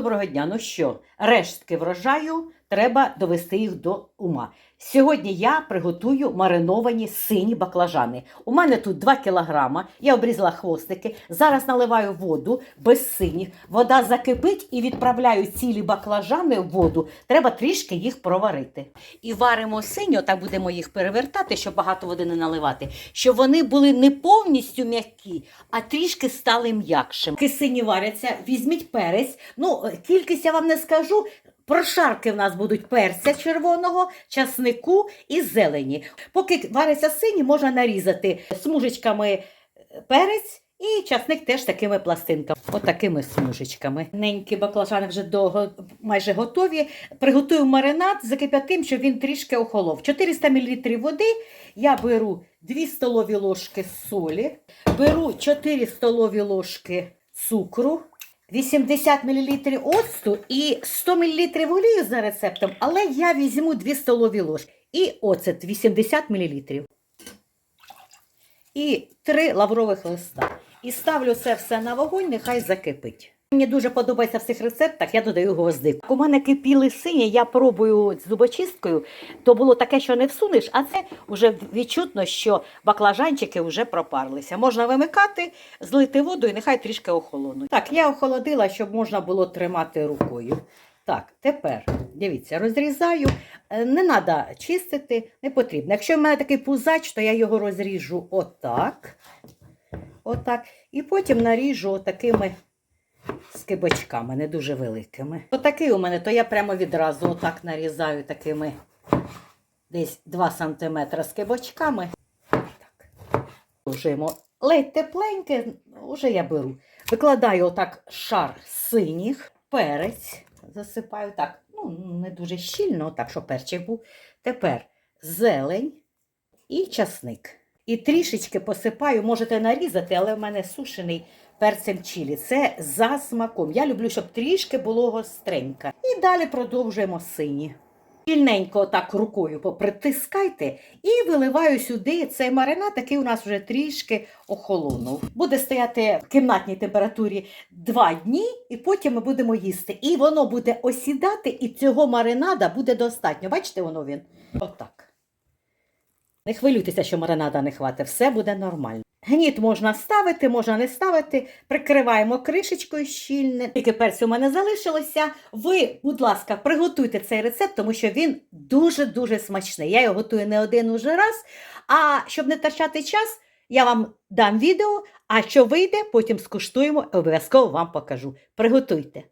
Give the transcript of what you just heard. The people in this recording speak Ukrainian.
доброго дня. Ну що, рештки врожаю, треба довести їх до ума. Сьогодні я приготую мариновані сині баклажани. У мене тут 2 кілограма, я обрізала хвостики. Зараз наливаю воду без синіх. Вода закипить і відправляю цілі баклажани в воду. Треба трішки їх проварити. І варимо синьо, так будемо їх перевертати, щоб багато води не наливати, щоб вони були не повністю м'які, а трішки стали м'якшими. Кисині варяться, візьміть перець. Ну, кількість я вам не скажу. Прошарки в нас будуть перця червоного, часнику і зелені. Поки варяться сині, можна нарізати смужечками перець і часник теж такими пластинками. От смужечками. Ненькі баклажани вже довго, майже готові. Приготую маринад, закип'ятим, щоб він трішки охолов. 400 мл води я беру 2 столові ложки солі, беру 4 столові ложки цукру. 80 мл оцту і 100 мл олію за рецептом, але я візьму 2 столові ложки. І оцет 80 мл. І 3 лаврових листа. І ставлю це все на вогонь, нехай закипить. Мені дуже подобається в цих рецептах, я додаю гвоздик. У мене кипіли сині, я пробую з зубочисткою, то було таке, що не всунеш, а це вже відчутно, що баклажанчики вже пропарлися. Можна вимикати, злити воду і нехай трішки охолонуть. Так, я охолодила, щоб можна було тримати рукою. Так, тепер дивіться, розрізаю. Е, Не треба чистити, не потрібно. Якщо в мене такий пузач, то я його розріжу отак. Отак. І потім наріжу отакими скибочками, не дуже великими. Отакий у мене, то я прямо відразу отак нарізаю такими десь 2 см скибочками. Так. Вжимо ледь тепленьке, вже я беру. Викладаю отак шар синіх, перець засипаю так, ну, не дуже щільно, так, щоб перчик був. Тепер зелень і часник. І трішечки посипаю, можете нарізати, але в мене сушений перцем чилі. Це за смаком. Я люблю, щоб трішки було гостренько. І далі продовжуємо сині. Щільненько так рукою попритискайте і виливаю сюди цей маринад, який у нас вже трішки охолонув. Буде стояти в кімнатній температурі 2 дні, і потім ми будемо їсти. І воно буде осідати, і цього маринада буде достатньо. Бачите, воно він? Отак. Не хвилюйтеся, що маринада не хватить, все буде нормально. Гніт можна ставити, можна не ставити. Прикриваємо кришечкою щільне. Тільки перцю у мене залишилося. Ви, будь ласка, приготуйте цей рецепт, тому що він дуже-дуже смачний. Я його готую не один уже раз. А щоб не втрачати час, я вам дам відео, а що вийде, потім скуштуємо і обов'язково вам покажу. Приготуйте.